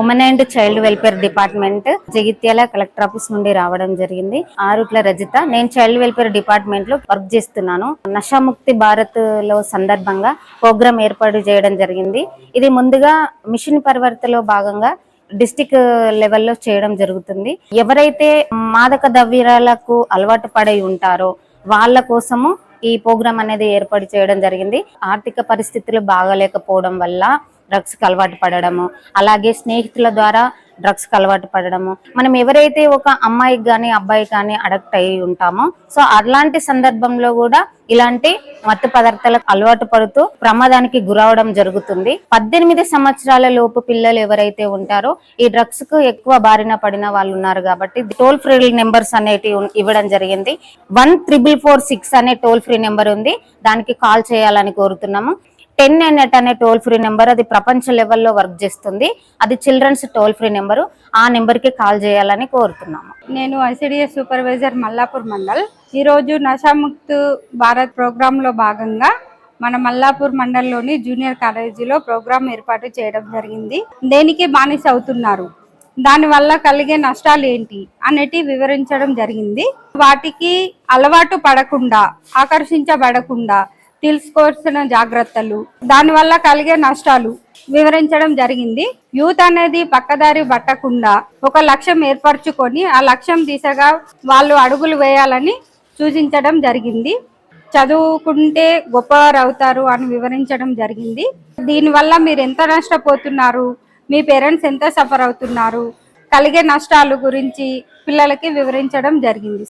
Women and child welfare department Jagtial collector office నుండి రావడం జరిగింది. ఆరుట్ల రజిత నేను చైల్డ్ వెల్ఫేర్ డిపార్ట్మెంట్లో వర్క్ చేస్తున్నాను. నషాముక్తి భారత్లో సందర్భంగా ప్రోగ్రామ్ ఏర్పాటు చేయడం జరిగింది. ఇది ముందుగా మిషన్ పరివర్తలో భాగంగా డిస్టిక్ లెవెల్లో చేయడం జరుగుతుంది. ఎవరైతే మాదక ద్రవ్యాలకు అలవాటు పడి ఉంటారో వాళ్ళ కోసము ఈ ప్రోగ్రామ్ అనేది ఏర్పాటు చేయడం జరిగింది. ఆర్థిక పరిస్థితులు బాగాలేకపోవడం వల్ల డ్రగ్స్కి అలవాటు పడడము. అలాగే స్నేహితుల ద్వారా డ్రగ్స్కి అలవాటు పడడము. మనం ఎవరైతే ఒక అమ్మాయికి కానీ అబ్బాయికి కానీ అడక్ట్ అయి ఉంటామో సో అలాంటి సందర్భంలో కూడా ఇలాంటి మత్తు పదార్థాలకు అలవాటు పడుతూ ప్రమాదానికి గురవడం జరుగుతుంది. పద్దెనిమిది సంవత్సరాల లోపు పిల్లలు ఎవరైతే ఉంటారో ఈ డ్రగ్స్కు ఎక్కువ బారిన పడిన వాళ్ళు ఉన్నారు కాబట్టి టోల్ ఫ్రీ నెంబర్స్ అనేటి ఇవ్వడం జరిగింది. వన్ త్రిబుల్ ఫోర్ సిక్స్ అనే టోల్ ఫ్రీ నెంబర్ ఉంది. దానికి కాల్ చేయాలని కోరుతున్నాము. టెన్ నెట్ అనే టోల్ ఫ్రీ నెంబర్ అది ప్రపంచ లెవెల్లో వర్క్ చేస్తుంది. అది చిల్డ్రన్స్ టోల్ ఫ్రీ నెంబరు. ఆ నెంబర్కి కాల్ చేయాలని కోరుతున్నాము. నేను ఐసిడిఎస్ సూపర్వైజర్ మల్లాపూర్ మండల్. ఈరోజు నషాముక్త్ భారత్ ప్రోగ్రాంలో భాగంగా మన మల్లాపూర్ మండల్లోని జూనియర్ కాలేజీలో ప్రోగ్రాం ఏర్పాటు చేయడం జరిగింది. దేనికి బానిస అవుతున్నారు? దానివల్ల కలిగే నష్టాలు ఏంటి? అనేటి వివరించడం జరిగింది. వాటికి అలవాటు పడకుండా ఆకర్షించబడకుండా తీసుకోవాల్సిన జాగ్రత్తలు దానివల్ల కలిగే నష్టాలు వివరించడం జరిగింది. యూత్ అనేది పక్కదారి పట్టకుండా ఒక లక్ష్యం ఏర్పరచుకొని ఆ లక్ష్యం దిశగా వాళ్ళు అడుగులు వేయాలని సూచించడం జరిగింది. చదువుకుంటే గొప్పవారు అవుతారు అని వివరించడం జరిగింది. దీనివల్ల మీరు ఎంత నష్టపోతున్నారు? మీ పేరెంట్స్ ఎంత సఫర్ అవుతున్నారు? కలిగే నష్టాలు గురించి పిల్లలకి వివరించడం జరిగింది.